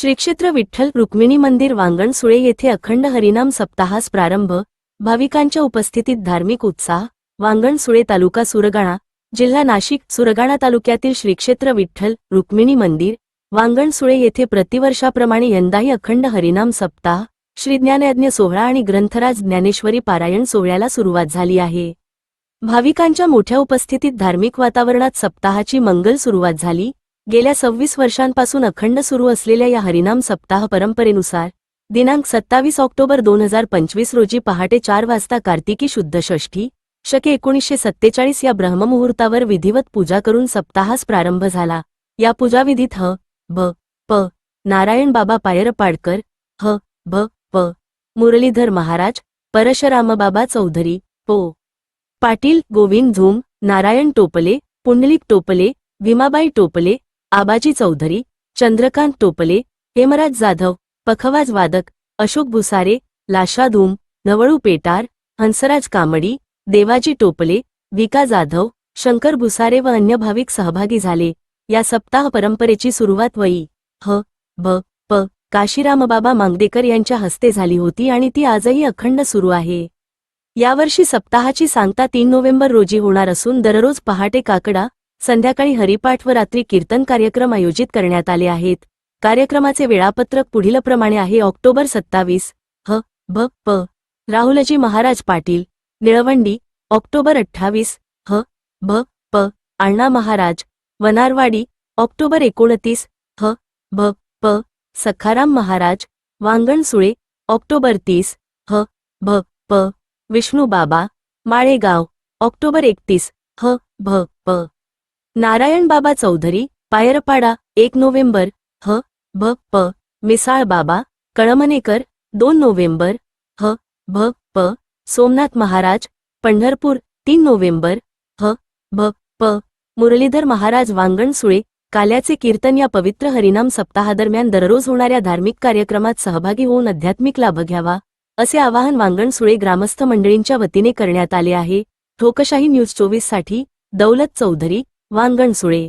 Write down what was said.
श्रीक्षेत्र विठ्ठल रुक्मिणी मंदिर वांगणसुळे येथे अखंड हरिनाम सप्ताहास प्रारंभ भाविकांच्या उपस्थितीत धार्मिक उत्साह वांगणसुळे तालुका सुरगाणा जिल्हा नाशिक सुरगाणा तालुक्यातील श्रीक्षेत्र विठ्ठल रुक्मिणी मंदिर वांगणसुळे येथे प्रतिवर्षाप्रमाणे यंदाही अखंड हरिनाम सप्ताह श्रीज्ञानयज्ञ सोहळा आणि ग्रंथराज ज्ञानेश्वरी पारायण सोहळ्याला सुरुवात झाली आहे. भाविकांच्या मोठ्या उपस्थितीत धार्मिक वातावरणात सप्ताहाची मंगल सुरुवात झाली गेल्या सव्वीस वर्षांपासून अखंड सुरू असलेल्या या हरिनाम सप्ताह परंपरेनुसार दिनांक सत्तावीस ऑक्टोबर दोन हजार पंचवीस रोजी पहाटे चार वाजता कार्तिकी शुद्ध षष्ठी शके एकोणीसशे सत्तेचाळीस या ब्रह्ममुहूर्तावर विधिवत पूजा करून सप्ताहास प्रारंभ झाला. या पूजाविधीत ह ब प नारायण बाबा पायरपाडकर ह भ प मुरलीधर महाराज परशरामबाबा चौधरी पो. पाटील गोविंद झूम नारायण टोपले पुंडलिक टोपले भीमाबाई टोपले आबाजी चौधरी चंद्रकांत टोपले हेमराज जाधव पखवाज वादक अशोक भुसारे लाशा धूम नवळू पेटार हंसराज कामडी देवाजी टोपले विका जाधव शंकर भुसारे व अन्य भाविक सहभागी झाले. या सप्ताह परंपरेची सुरुवात वई. ह ब प काशीरामबाबा मांगदेकर यांच्या हस्ते झाली होती आणि ती आजही अखंड सुरू आहे. यावर्षी सप्ताहाची सांगता तीन नोव्हेंबर रोजी होणार असून दररोज पहाटे काकडा संध्याकाळी हरिपाठ व रात्री कीर्तन कार्यक्रम आयोजित करण्यात आले आहेत. कार्यक्रमाचे वेळापत्रक पुढीलप्रमाणे आहे. ऑक्टोबर सत्तावीस ह भ प. राहुलजी महाराज पाटील निळवंडी ऑक्टोबर अठ्ठावीस ह भ प. अण्णा महाराज वनारवाडी ऑक्टोबर एकोणतीस ह भ प. सखाराम महाराज वांगणसुळे ऑक्टोबर तीस ह भ प. विष्णू बाबा माळेगाव ऑक्टोबर एकतीस ह भ प. नारायणबाबा चौधरी पायरपाडा एक नोव्हेंबर ह भ प मिसाळ बाबा कळमनेकर दोन नोव्हेंबर ह भ प सोमनाथ महाराज पंढरपूर तीन नोव्हेंबर ह भ प मुरलीधर महाराज वांगणसुळे काल्याचे कीर्तन या पवित्र हरिनाम सप्ताहादरम्यान दररोज होणाऱ्या धार्मिक कार्यक्रमात सहभागी होऊन आध्यात्मिक लाभ घ्यावा असे आवाहन वांगणसुळे ग्रामस्थ मंडळींच्या वतीने करण्यात आले आहे. ठोकशाही न्यूज चोवीससाठी दौलत चौधरी वांगणसुळे